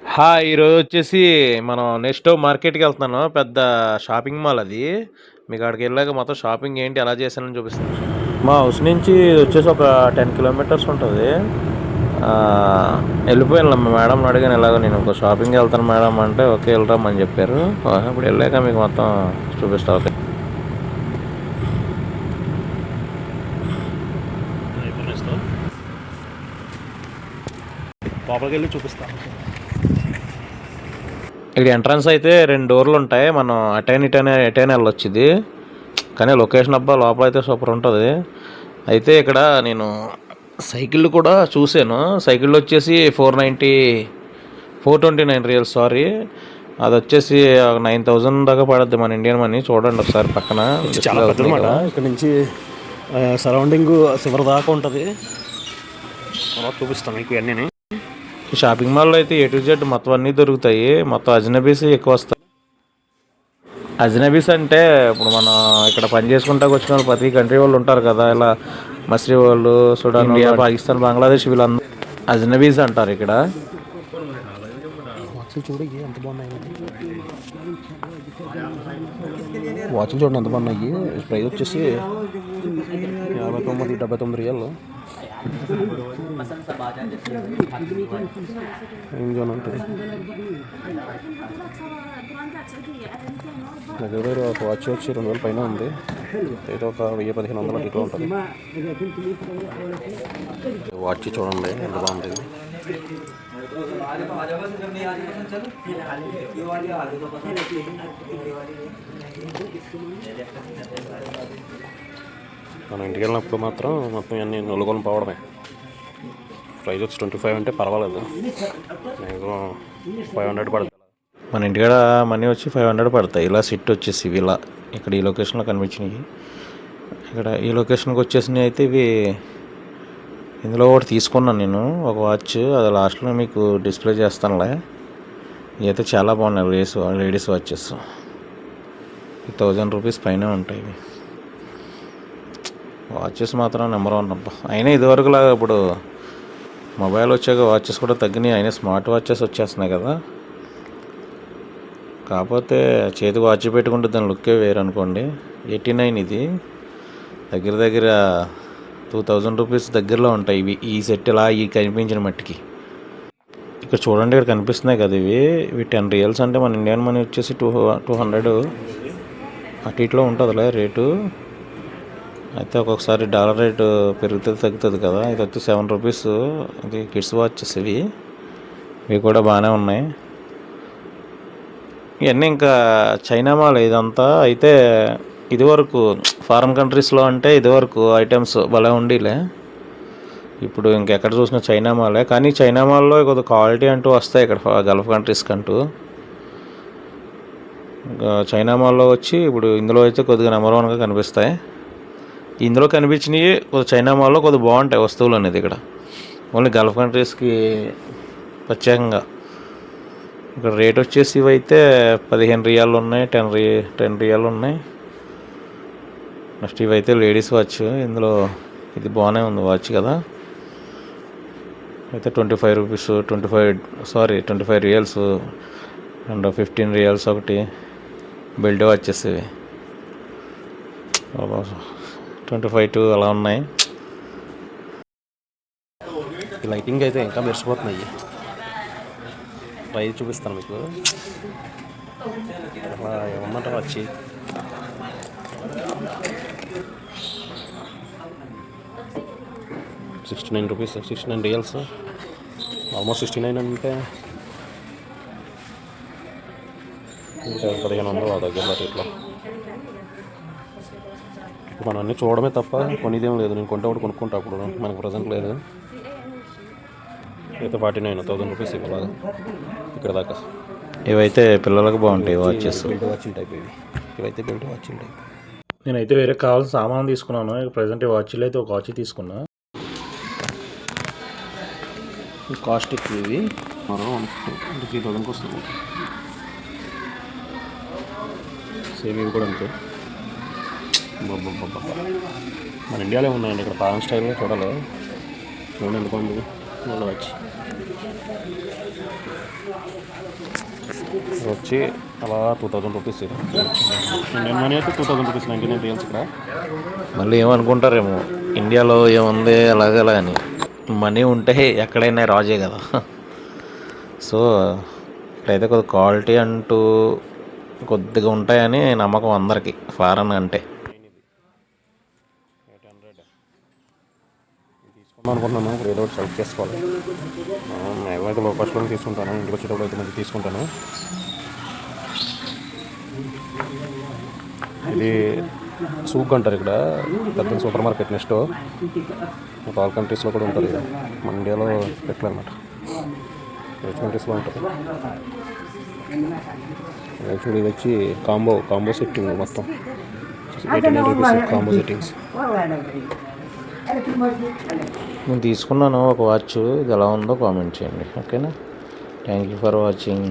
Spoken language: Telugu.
హా! ఈరోజు వచ్చేసి మనం నెక్స్ట్ మార్కెట్‌కి వెళ్తున్నాను. పెద్ద షాపింగ్ మాల్ అది. మీకు అక్కడికి వెళ్ళాక మొత్తం షాపింగ్ ఏంటి ఎలా చేశానని చూపిస్తాను. మా హౌస్ నుంచి వచ్చేసి ఒక 10 కిలోమీటర్స్ ఉంటుంది వెళ్ళిపోయాను మా అడిగాను ఇలాగ నేను ఒక షాపింగ్‌కి వెళ్తాను మేడం అంటే, ఓకే వెళ్ళిరమ్మని చెప్పారు. ఇప్పుడు వెళ్ళాక మీకు మొత్తం చూపిస్తా ఓకే. లోపలికెళ్ళి చూపిస్తాను ఇక్కడ ఎంట్రన్స్ అయితే 2 డోర్‌లు ఉంటాయి. మనం అటైనా ఇటైనా ఎటైనా వెళ్ళొచ్చు ఇది. కానీ లొకేషన్ అబ్బా లోపల అయితే సూపర్ ఉంటది. అయితే ఇక్కడ నేను సైకిళ్ళు కూడా చూసాను. సైకిల్ వచ్చేసి 490 429 రియల్స్ సారీ. అదొచ్చేసి ఒక 9000 దాకా పడద్ది మన ఇండియన్ మనీ. చూడండి ఒకసారి పక్కన. చాలా ఇక్కడ నుంచి సరౌండింగ్ చివరి దాకా ఉంటుంది తర్వాత చూపిస్తాం మీకు ఇవన్నీ ఈ షాపింగ్ మాల్‌లో అయితే ఏ టు జెడ్ మొత్తం అన్నీ దొరుకుతాయి. మొత్తం అజ్నబీస్ ఎక్కువ వస్తాయి. అజ్నబీస్ అంటే ఇప్పుడు మనం ఇక్కడ పని చేసుకుంటాకి వచ్చిన వాళ్ళు ప్రతి కంట్రీ వాళ్ళు ఉంటారు కదా! ఇలా మస్రీ వాళ్ళు, సుడాన్, ఇండియా, పాకిస్తాన్, బంగ్లాదేశ్ వీళ్ళందరూ అజ్నబీస్ అంటారు ఇక్కడ. వాచ్లు చూడండి ఎంత బాగున్నాయి ప్రైస్ వచ్చేసి యాభై తొమ్మిది డెబ్బై తొమ్మిది రియల్ ఇంజన్ ఉంటుంది దగ్గర ఒక వాచ్ వచ్చి రెండు వేల పైన ఉంది. అయితే ఒక వెయ్యి పదిహేను వందల ఇట్లా ఉంటుంది. వాచ్ చూడండి ఎంత బాగుంది మనం ఇంటికి వెళ్ళినప్పుడు మాత్రం మొత్తం ఇవన్నీ నలుగురు పోవడమే ప్రైస్ వచ్చి ట్వంటీ ఫైవ్ అంటే పర్వాలేదు మ్యాక్సిమం ఫైవ్ హండ్రెడ్ పడుతుంది మన ఇంటికాడ మనీ వచ్చి 500 పడతాయి. ఇలా సిట్ వచ్చేసి ఇవి ఇలా. ఇక్కడ ఈ లొకేషన్‌లో కనిపించినాయి ఇక్కడ ఈ లొకేషన్‌కి వచ్చేసినయి అయితే ఇవి ఇందులో ఒకటి తీసుకున్నాను నేను. ఒక వాచ్ అది లాస్ట్‌లో మీకు డిస్ప్లే చేస్తానులే. ఇవైతే చాలా బాగున్నాయి ladies ladies watches. Thousand rupees పైనే ఉంటాయి ఇవి. వాచెస్ మాత్రం నెంబర్ వన్ అబ్బా! అయినా ఇదివరకులాగా ఇప్పుడు మొబైల్ వచ్చాక వాచెస్ కూడా తగ్గినాయి. అయినా స్మార్ట్ వాచెస్ వచ్చేస్తున్నాయి కదా! కాకపోతే చేతికి వాచ్ పెట్టుకుంటే దాని లుక్కే వేరు అనుకోండి. 89 ఇది. దగ్గర దగ్గర 2000 రూపీస్ దగ్గరలో ఉంటాయి ఇవి. ఈ సెట్ ఇలా ఈ కనిపించిన మట్టికి. ఇక్కడ చూడండి ఇక్కడ కనిపిస్తున్నాయి కదా ఇవి. ఇవి 10 రియల్స్ అంటే మన ఇండియన్ మనీ వచ్చేసి టూ 200 అటు ఇట్లో ఉంటుందిలే రేటు. అయితే ఒక్కొక్కసారి డాలర్ రేటు పెరుగుతుంది తగ్గుతుంది కదా! ఇది వచ్చి సెవెన్ రూపీస్ ఇది కిడ్స్ వాచెస్ ఇవి. ఇవి కూడా బాగానే ఉన్నాయి. ఇవన్నీ ఇంకా చైనా మాల్ ఇదంతా. అయితే ఇదివరకు ఫారిన్ కంట్రీస్‌లో అంటే ఇదివరకు ఐటమ్స్ భలే ఉండేలే ఇప్పుడు ఇంకెక్కడ చూసినా చైనా మాలే. కానీ చైనా మాల్‌లో కొద్ది క్వాలిటీ అంటూ వస్తాయి ఇక్కడ గల్ఫ్ కంట్రీస్కి అంటూ చైనా మాల్‌లో వచ్చి ఇప్పుడు ఇందులో అయితే కొద్దిగా నెంబర్ వన్‌గా కనిపిస్తాయి. ఇందులో కనిపించినవి కొద్దిగా చైనా మాల్‌లో కొద్దిగా బాగుంటాయి వస్తువులు అనేది ఇక్కడ. ఓన్లీ గల్ఫ్ కంట్రీస్‌కి ప్రత్యేకంగా. ఇక్కడ రేట్ వచ్చేసి ఇవైతే పదిహేను రియాలు ఉన్నాయి. 10 రి టెన్ రియాలు ఉన్నాయి. నెక్స్ట్ ఇవైతే లేడీస్ వాచ్. ఇందులో ఇది బాగానే ఉంది వాచ్ కదా! అయితే 25 rupees 25 sorry 25 riyals and 15 riyals ఒకటి belt watches twenty five two అలా ఉన్నాయి. లైటింగ్ అయితే ఇంకా మెరిసిపోతున్నాయి. ట్రై చూపిస్తాను మీకు. అలా ఏమంటారు వచ్చి sixty nine rupees sixty nine riyals almost sixty nine అంటే ఇంకా పదిహేను వందలు ఆ దగ్గర రేట్లో మనం అన్నీ చూడడమే తప్ప కొనిదేం లేదు. నేను కొంటే ఒకటి కొనుక్కుంటా అప్పుడు. మనకు ప్రజెంట్ లేదు. అయితే ఫార్టీ నైన్ థౌసండ్ రూపీస్ ఇవ్వాలి? ఇక్కడ దాకా. ఇవైతే పిల్లలకు బాగుంటాయి వాచెస్. బెల్ట్ వాచింగ్ టైప్ ఇవి ఇవైతే బెల్ట్ వాచింగ్ టైప్ నేనైతే వేరే కావాల్సిన సామాను తీసుకున్నాను. ప్రజెంట్ ఈ వాచ్లు అయితే ఒక వాచ్ తీసుకున్నా. కాస్ట్ ఎక్కువ ఇవి. మరో త్రీ థౌసండ్కి వస్తుంది. సేమ్ ఇవి కూడా అంతే. మన ఇండియాలో ఉన్నాయండి ఇక్కడ పాన్ స్టైల్లో చూడాలి. చూడండి ఎందుకు ఉంది? మళ్ళీ వచ్చి. వచ్చి అలా టూ థౌజండ్ రూపీస్ నేను మనీ అయితే two thousand rupees ninety nine riyals ఇక్కడ. మళ్ళీ ఏమనుకుంటారేమో? ఇండియాలో ఏముంది? అలాగలా అని మనీ ఉంటే ఎక్కడైనా రాజే కదా. సో ఇక్కడైతే కొద్ది క్వాలిటీ అంటూ కొద్దిగా ఉంటాయని నమ్మకం అందరికీ ఫారెన్ అంటే ఎయిట్ హండ్రెడ్ తీసుకుందాం అనుకుంటున్నాను. ఇప్పుడు ఏదో ఒకటి సెలెక్ట్ చేసుకోవాలి. నేనైతే లో కాస్ట్లో తీసుకుంటాను ఇంటికి వచ్చేటప్పుడు అయితే మంచి తీసుకుంటాను. ఇది సూక్ అంటారు ఇక్కడ. పెద్ద సూపర్ మార్కెట్ నెక్స్ట్. ఆల్ కంట్రీస్లో కూడా ఉంటుంది. మన ఇండియాలో ఎట్లా అనమాట వెస్ట్ కంట్రీస్లో ఉంటుంది యాక్చువల్లీ ఇది వచ్చి కాంబో కాంబో సెట్టింగ్ మొత్తం. Eighty nine rupees combo settings నేను తీసుకున్నాను ఒక వాచ్. ఇది ఎలా ఉందో కామెంట్ చేయండి. ఓకేనా? Thank you for watching